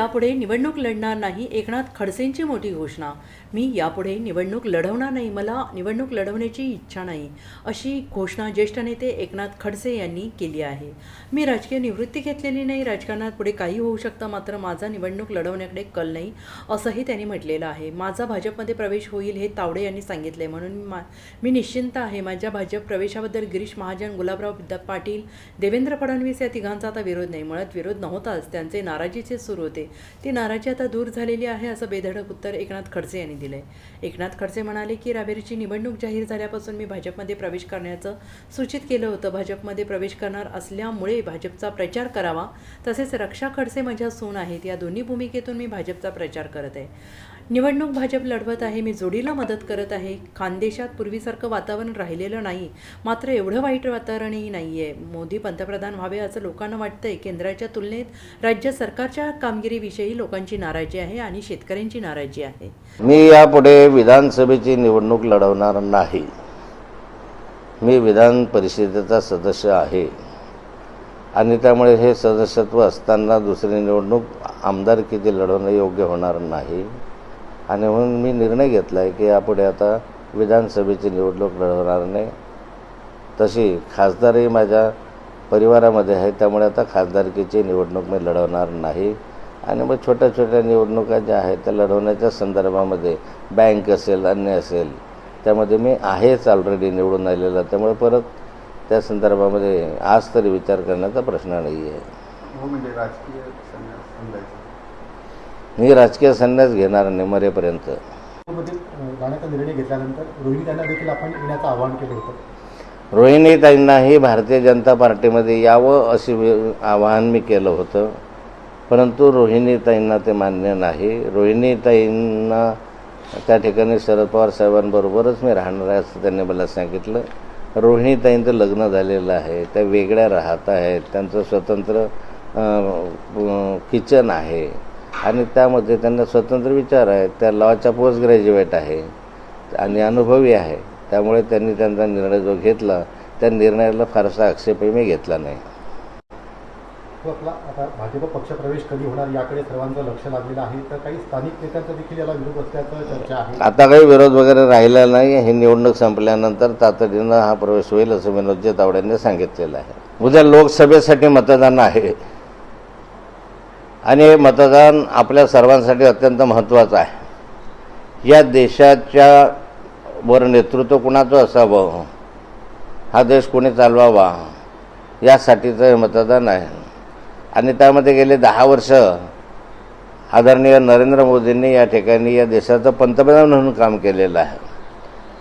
यापुढे निवडणूक लढणार नाही एकनाथ खडसेंची मोठी घोषणा. मी यापुढे निवडणूक लढवणार नाही मला निवडणूक लढवण्याची इच्छा नाही अशी घोषणा ज्येष्ठ नेते एकनाथ खडसे यांनी केली आहे. मी राजकीय निवृत्ती घेतलेली नाही राजकारणात पुढे काही होऊ शकतं मात्र माझा निवडणूक लढवण्याकडे कल नाही असंही त्यांनी म्हटलेलं आहे. माझा भाजपमध्ये प्रवेश होईल हे तावडे यांनी सांगितले म्हणून मा मी निश्चिंत आहे. माझ्या भाजप प्रवेशाबद्दल गिरीश महाजन गुलाबराव विद्या पाटील देवेंद्र फडणवीस या तिघांचा आता विरोध नाही. मुळात विरोध नव्हताच त्यांचे नाराजीचे सुरू होते. ती नाराजी आता दूर झालेली आहे असं बेधडक उत्तर एकनाथ खडसे यांनी दिलंय. एकनाथ खडसे म्हणाले की रावेरची निवडणूक जाहीर झाल्यापासून मी भाजपमध्ये प्रवेश करण्याचं सूचित केलं होतं. भाजपमध्ये प्रवेश करणार असल्यामुळे भाजपचा प्रचार करावा. तसेच रक्षा खडसे माझ्या सून आहेत. या दोन्ही भूमिकेतून मी भाजपचा प्रचार करत आहे. निवडणूक भाजप लढवत आहे मी जोडीला मदत करत आहे. खानदेशात पूर्वीसारखं वातावरण राहिलेलं नाही. मात्र एवढं वाईट वातावरणही नाही आहे मोदी पंतप्रधान व्हावे असं लोकांना वाटतंय. केंद्राच्या तुलनेत राज्य सरकारच्या कामगिरीविषयी लोकांची नाराजी आहे आणि शेतकऱ्यांची नाराजी आहे. मी यापुढे विधानसभेची निवडणूक लढवणार नाही. मी विधान परिषदेचा सदस्य आहे. आणि त्यामुळे हे सदस्यत्व असताना दुसरी निवडणूक आमदारकीची लढवणं योग्य होणार नाही. आणि म्हणून मी निर्णय घेतला आहे की यापुढे आता विधानसभेची निवडणूक लढवणार नाही. तशी खासदारही माझ्या परिवारामध्ये आहे त्यामुळे आता खासदारकीची निवडणूक मी लढवणार नाही. आणि मग छोट्या छोट्या निवडणुका ज्या आहेत त्या लढवण्याच्या संदर्भामध्ये बँक असेल अन्य असेल त्यामध्ये मी आहेच ऑलरेडी निवडून आलेला. त्यामुळे परत त्या संदर्भामध्ये आज तरी विचार करण्याचा प्रश्न नाही आहे हो म्हणजे राजकीय मी राजकीय संन्यास घेणार नाही मरेपर्यंत निर्णय घेतल्यानंतर रोहिणी त्यांना देखील आपण येण्याचं आवाहन केलं होतं. रोहिणीताईंनाही भारतीय जनता पार्टीमध्ये यावं असे आवाहन मी केलं होतं. परंतु रोहिणीताईंना ते मान्य नाही. रोहिणीताईंना त्या ठिकाणी शरद पवार साहेबांबरोबरच मी राहणार आहे असं त्यांनी मला सांगितलं. रोहिणीताईंचं लग्न झालेलं आहे. त्या वेगळ्या राहत आहेत. त्यांचं स्वतंत्र किचन आहे. आणि त्यामध्ये त्यांना स्वतंत्र विचार आहेत त्या लॉच्या पोस्ट ग्रॅज्युएट आहे आणि अनुभवी आहे. त्यामुळे त्यांनी त्यांचा निर्णय जो घेतला त्या निर्णयाला फारसा आक्षेपही मी घेतला नाही. आपला आता भाजप पक्षप्रवेश कधी होणार याकडे सर्वांचं लक्ष लागलेलं आहे. तर काही स्थानिक नेत्यांचा देखील याला विरोध असल्याचं चर्चा आहे. आता काही विरोध वगैरे राहिला नाही. ही निवडणूक संपल्यानंतर तातडीनं हा प्रवेश होईल असं विनोदजी तावड्यांनी सांगितलेलं आहे. उद्या लोकसभेसाठी मतदान आहे. आणि हे मतदान आपल्या सर्वांसाठी अत्यंत महत्त्वाचं आहे. या देशाच्या वर नेतृत्व कुणाचं असावं? हा देश कोणी चालवावा? यासाठीचं हे मतदान आहे. आणि त्यामध्ये गेले दहा वर्ष आदरणीय नरेंद्र मोदींनी या ठिकाणी या देशाचं पंतप्रधान म्हणून काम केलेलं आहे.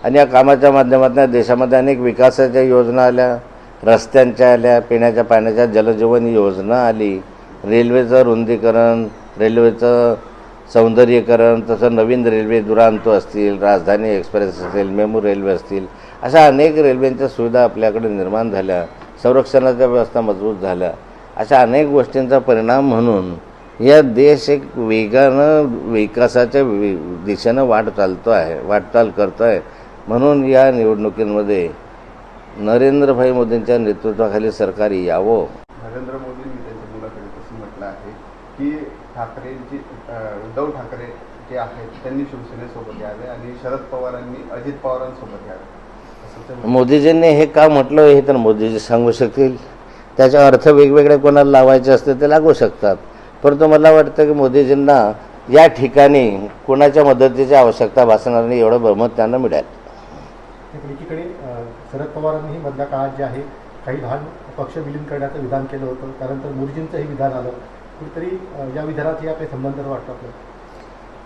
आणि या कामाच्या माध्यमातून देशामध्ये अनेक विकासाच्या योजना आल्या रस्त्यांच्या आल्या पिण्याच्या पाण्याच्या जलजीवन योजना आली रेल्वेचं रुंदीकरण रेल्वेचं सौंदर्यीकरण तसं नवीन रेल्वे दुरांतो असतील राजधानी एक्सप्रेस असेल मेमू रेल्वे असतील अशा अनेक रेल्वेंच्या सुविधा आपल्याकडे निर्माण झाल्या संरक्षणाच्या व्यवस्था मजबूत झाल्या. अशा अनेक गोष्टींचा परिणाम म्हणून या देश एक वेगानं विकासाच्या वि दिशेनं वाट चालतो आहे वाटचाल करतो आहे. म्हणून या निवडणुकींमध्ये नरेंद्रभाई मोदींच्या नेतृत्वाखाली सरकार यावं. नरेंद्र मोदींनी त्यांच्या मुलाखतीत असं म्हटलं आहे की ठाकरेंची उद्धव ठाकरे जे आहेत त्यांनी शिवसेनेसोबत यावे आणि शरद पवारांनी अजित पवारांसोबत यावे. मोदीजींनी हे का म्हटलं हे तर मोदीजी सांगू शकतील. त्याचा अर्थ वेगवेगळे कोणाला लावायचे असते ते लागू शकतात. परंतु मला वाटतं की मोदीजींना या ठिकाणी कोणाच्या मदतीची आवश्यकता भासणार नाही एवढं बहुमत त्यांना मिळालं. एकीकडे शरद पवारांनीही मधल्या काळात जे आहे काही लहान पक्ष विलीन करण्याचं विधान केलं होतं. त्यानंतर मोदीजींचंही विधान आलं. कुठेतरी या विधानात या काही संबंध वाटतो आपल्याला?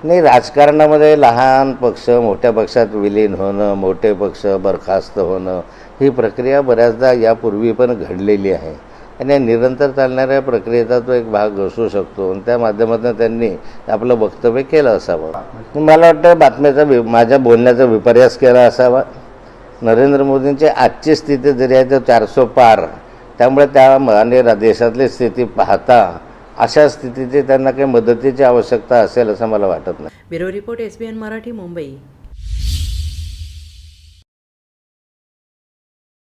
नाही राजकारणामध्ये लहान पक्ष मोठ्या पक्षात विलीन होणं मोठे पक्ष बरखास्त होणं ही प्रक्रिया बऱ्याचदा यापूर्वी पण घडलेली आहे. आणि निरंतर चालणाऱ्या प्रक्रियेचा तो एक भाग असू शकतो. आणि त्या माध्यमातून त्यांनी आपलं वक्तव्य केलं असावं. मला वाटतं बातम्याचा वि माझ्या बोलण्याचा विपर्यास केला असावा. नरेंद्र मोदींची आजची स्थिती जरी आहे तर चारसो पार. त्यामुळे त्या आणि देशातली स्थिती पाहता अशा स्थितीची त्यांना काही मदतीची आवश्यकता असेल असं मला वाटत नाही. Bureau report S B N Marathi Mumbai.